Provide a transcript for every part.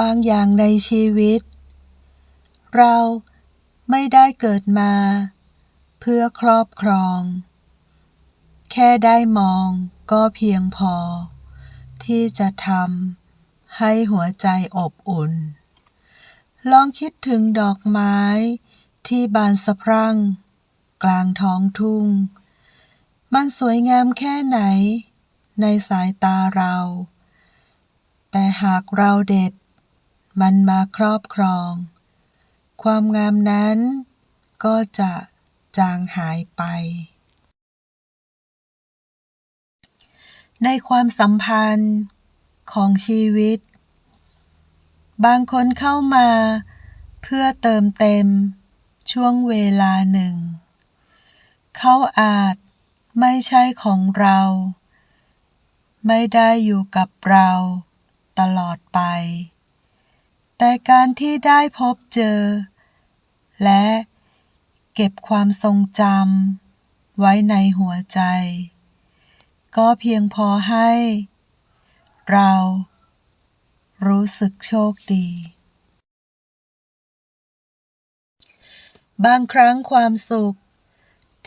บางอย่างในชีวิต เราไม่ได้เกิดมา เพื่อครอบครอง แค่ได้มองก็เพียงพอ ที่จะทำให้หัวใจอบอุ่น ลองคิดถึงดอกไม้ที่บานสะพรั่ง กลางท้องทุ่ง มันสวยงามแค่ไหน ในสายตาเรา แต่หากเราเด็ด มันมาครอบครอง ความงามนั้นก็จะจางหายไป ในความสัมพันธ์ของชีวิต บางคนเข้ามาเพื่อเติมเต็มช่วงเวลาหนึ่ง เขาอาจไม่ใช่ของเรา ไม่ได้อยู่กับเราตลอดไป แต่การที่ได้พบเจอ และเก็บความทรงจำไว้ในหัวใจ ก็เพียงพอให้ เรารู้สึกโชคดี บางครั้งความสุข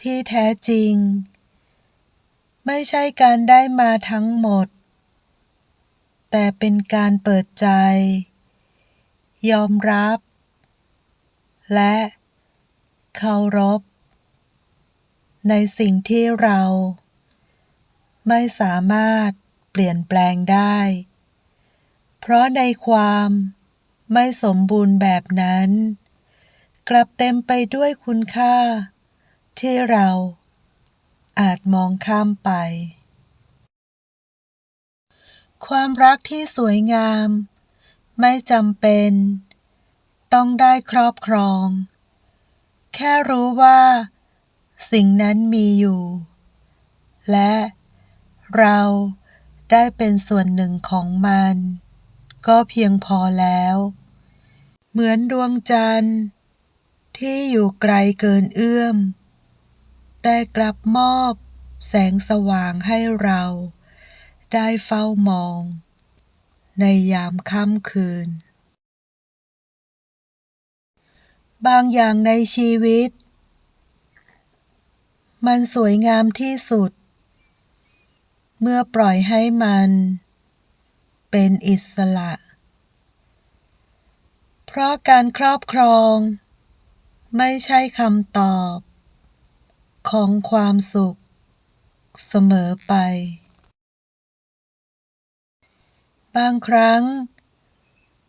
ที่แท้จริง ไม่ใช่การได้มาทั้งหมด แต่เป็นการเปิดใจ ยอมรับ และเคารพ ในสิ่งที่เรา ไม่สามารถเปลี่ยนแปลงได้ เพราะในความไม่สมบูรณ์แบบนั้น กลับเต็มไปด้วยคุณค่า ที่เราอาจมองข้ามไป ความรักที่สวยงาม ไม่จำเป็น ต้องได้ครอบครอง แค่รู้ว่า สิ่งนั้นมีอยู่ และเราได้เป็นส่วนหนึ่งของมัน ก็เพียงพอแล้ว เหมือนดวงจันทร์ ที่อยู่ไกลเกินเอื้อม แต่กลับมอบแสงสว่างให้เราได้เฝ้ามอง ในยามค่ำคืน บางอย่างในชีวิต มันสวยงามที่สุด เมื่อปล่อยให้มัน เป็นอิสระ เพราะการครอบครอง ไม่ใช่คำตอบ ของความสุข เสมอไป บางครั้ง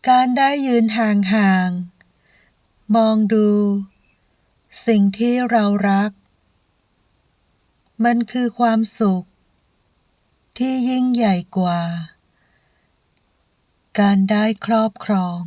การได้ยืนห่างๆ มองดู สิ่งที่เรารัก มันคือความสุข ที่ยิ่งใหญ่กว่า การได้ครอบครอง